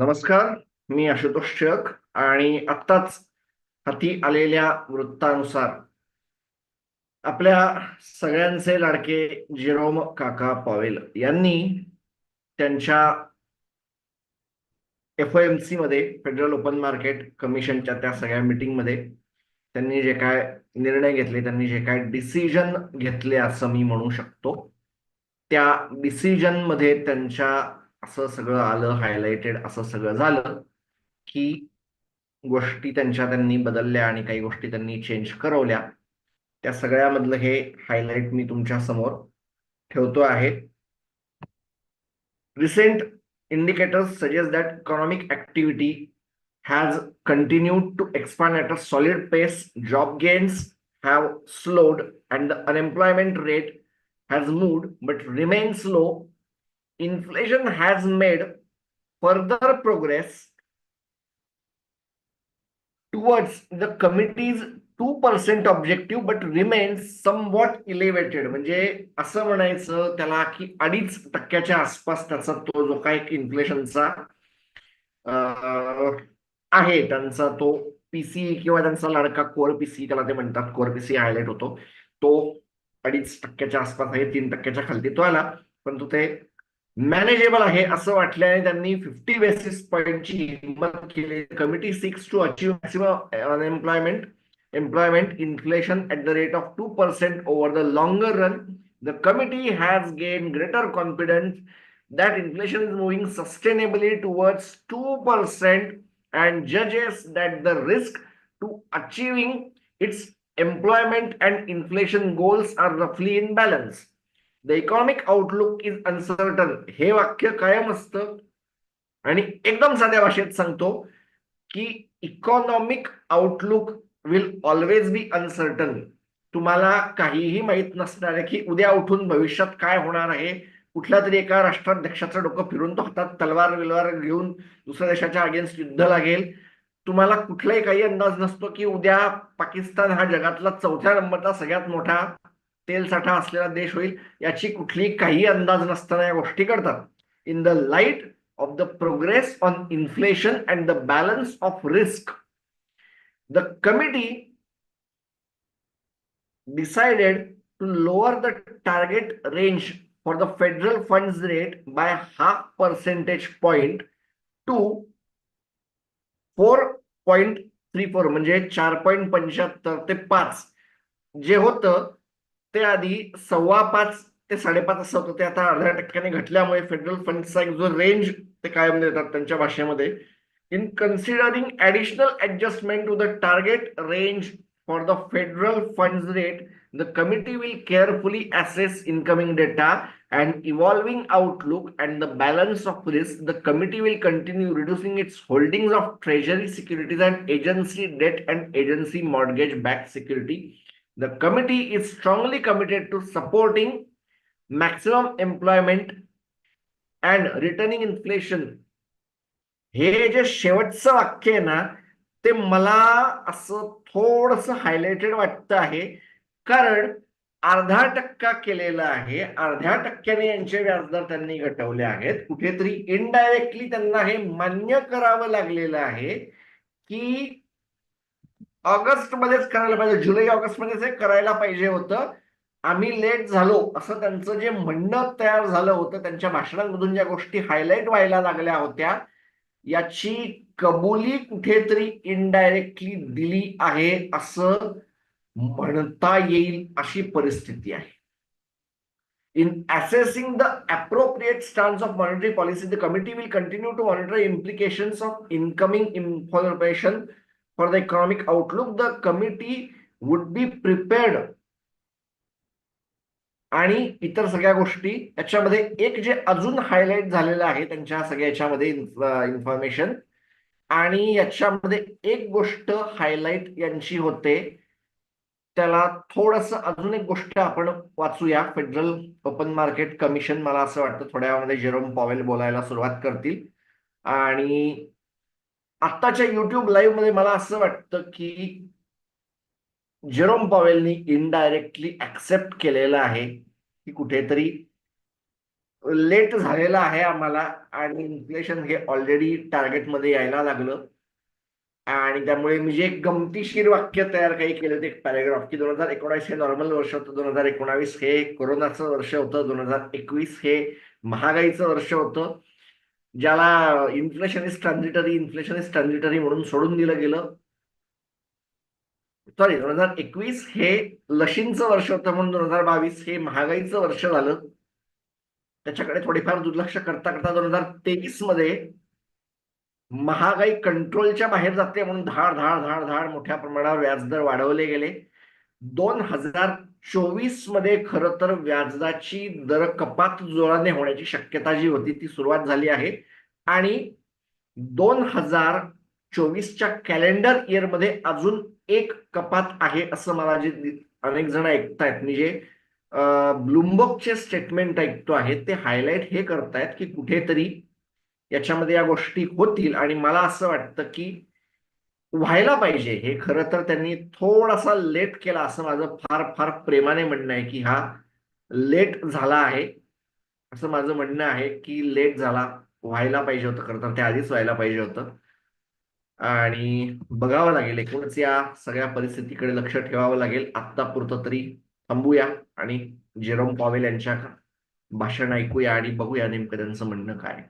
नमस्कार मी आशुतोष टिळक आणि आत्ताच हाती आलेल्या वृत्तानुसार आपल्या सगळ्यांचे लाडके जिरोम काका पॉवेल यांनी त्यांच्या एफ एम सी मध्ये फेडरल ओपन मार्केट कमिशनच्या त्या सगळ्या मीटिंगमध्ये त्यांनी जे काय निर्णय घेतले त्यांनी जे काय डिसिजन घेतले असं मी म्हणू शकतो. त्या डिसिजनमध्ये त्यांच्या असं सगळं आलं हायलाइटेड असं सगळं झालं की गोष्टी त्यांच्या त्यांनी बदलल्या आणि काही गोष्टी त्यांनी चेंज करवल्या. त्या सगळ्यामधलं हे हायलाइट मी तुमच्यासमोर ठेवतो आहे. Recent indicators suggest that economic activity has continued to expand at a solid pace job gains have slowed and the unemployment rate has moved but remain slow Inflation has made further progress towards the committee's 2% objective but remains somewhat elevated. म्हणजे असं म्हणायचं त्याला की अडीच टक्क्याच्या आसपास त्याचा तो जो काय इन्फ्लेशनचा आहे त्यांचा तो पीसी किंवा त्यांचा लाडका कोर पीसी त्याला ते म्हणतात कोर पीसी हायलाइट होतो. तो अडीच टक्क्याच्या आसपास आहे तीन टक्क्याच्या खालती तो आला. परंतु ते मॅनेजेबल आहे असं वाटल्याने त्यांनी फिफ्टी बेसिस पॉईंटची हिंमत केली committee seeks to achieve maximum unemployment employment inflation at the rate of 2% over the longer run, the committee has gained greater confidence that inflation is moving sustainably towards 2% and judges that the risk to achieving its employment and inflation goals are roughly in balance. The economic outlook is uncertain हे वाक्य कायम असतं. आणि एकदम साध्या भाषेत सांगतो की economic outlook will always be uncertain तुम्हाला काहीही माहीत नसणार आहे की उद्या उठून भविष्यात काय होणार आहे. कुठल्या तरी एका राष्ट्राध्यक्षाचं डोकं फिरून तो हातात तलवार विलवार घेऊन दुसऱ्या देशाच्या अगेन्स्ट युद्ध लागेल. तुम्हाला कुठलाही काही अंदाज नसतो की उद्या पाकिस्तान हा जगातला चौथ्या नंबरचा सगळ्यात मोठा तेल साठा असलेला देश होईल याची कुठली काही अंदाज नसताना या गोष्टी करतात in the light of the progress on inflation and the balance of risk the committee decided to lower the target range for the federal funds rate by half percentage point to 4.34 म्हणजे चार point पंच्याहत्तर ते पाच. जे होतं ते आधी सव्वा पाच ते साडेपाच असं होतं. ते आता अर्ध्या टक्क्याने घटल्यामुळे फेडरल फंडचा एक जो रेंज ते कायम देतात त्यांच्या भाषेमध्ये. In considering additional adjustment to the target range for the federal fund rate the committee will carefully assess incoming data and evolving outlook and the balance of risk the committee will continue reducing its holding of treasury securities and agency debt and agency mortgage back security The committee is strongly committed to supporting maximum employment and returning inflation. हे जे शेवटचं वाक्य आहे ना ते मला असं थोडस हायलाइटेड वाटतं आहे. कारण अर्धा टक्का केलेला आहे. अर्ध्या टक्क्याने यांचे व्याजदर त्यांनी घटवले आहेत. कुठेतरी इनडायरेक्टली त्यांना हे मान्य करावं लागलेलं आहे की ऑगस्ट मध्येच करायला पाहिजे. जुलै ऑगस्ट मध्येच हे करायला पाहिजे होतं. आम्ही लेट झालो असं त्यांचं जे म्हणणं तयार झालं होतं त्यांच्या भाषणांमधून ज्या गोष्टी हायलाइट व्हायला लागल्या होत्या याची कबुली कुठेतरी इनडायरेक्टली दिली आहे असं म्हणता येईल अशी परिस्थिती आहे. In assessing the appropriate stance of monetary policy the committee will continue to monitor implications of incoming information for the economic outlook the committee would be prepared. आणि इतर सगळ्या गोष्टी याच्यामध्ये एक जे अजून हायलाइट झालेलं आहे त्यांच्या सगळ्या याच्यामध्ये इन्फॉर्मेशन आणि याच्यामध्ये एक गोष्ट हायलाइट यांची होते. त्याला थोडस अजून एक गोष्ट आपण वाचूया. फेडरल ओपन मार्केट कमिशन मला असं वाटतं थोड्या वेळामध्ये जेरोम पॉवेल बोलायला सुरुवात करतील. आणि आत्ताच्या युट्यूब लाईव्हमध्ये मला असं वाटतं की जेरोम पॉवेलनी इनडायरेक्टली ऍक्सेप्ट केलेलं आहे की कुठेतरी लेट झालेलं आहे आम्हाला आणि इन्फ्लेशन हे ऑलरेडी टार्गेटमध्ये यायला लागलं. आणि त्यामुळे मी जे एक गमतीशीर वाक्य तयार काही केलं ते एक पॅरेग्राफ की दोन हजार एकोणावीस हे नॉर्मल वर्ष होतं दोन हजार एकोणावीस हे कोरोनाचं वर्ष होतं दोन हजार एकवीस हे महागाईचं वर्ष होतं. ज्याला inflation is transitory inflation is transitory म्हणून सोडून दिलं गेलं. सॉरी दोन हजार एकवीस हे लशींचं वर्ष होतं म्हणून दोन हजार बावीस हे महागाईचं वर्ष झालं. त्याच्याकडे थोडेफार दुर्लक्ष करता करता दोन हजार तेवीसमध्ये महागाई कंट्रोलच्या बाहेर जाते म्हणून धाड धाड धाड धाड मोठ्या प्रमाणावर व्याजदर वाढवले गेले. दोन हजार चोवीसमध्ये खर तर व्याजाची दर कपात जोराने होण्याची शक्यता जी होती ती सुरुवात झाली आहे. आणि दोन हजार चोवीसच्या कॅलेंडर इयरमध्ये अजून एक कपात आहे असं मला जे अनेक जण ऐकतायत. मी जे ब्लुमबर्गचे स्टेटमेंट ऐकतो आहे ते हायलाईट हे करतायत की कुठेतरी याच्यामध्ये या गोष्टी होतील. आणि मला असं वाटतं की व्हायला पाहिजे. हे खरं तर त्यांनी थोडासा लेट केला असं माझं फार फार प्रेमाने म्हणणं आहे की हा लेट झाला आहे. असं माझं म्हणणं आहे की लेट झाला व्हायला पाहिजे होतं खरं तर ते आधीच व्हायला पाहिजे होतं. आणि बघावं लागेल एकूणच या सगळ्या परिस्थितीकडे लक्ष ठेवावं लागेल. आत्तापुरतं तरी थांबूया आणि जेरोम पॉवेल यांच्या भाषण ऐकूया आणि बघूया नेमकं त्यांचं म्हणणं काय आहे.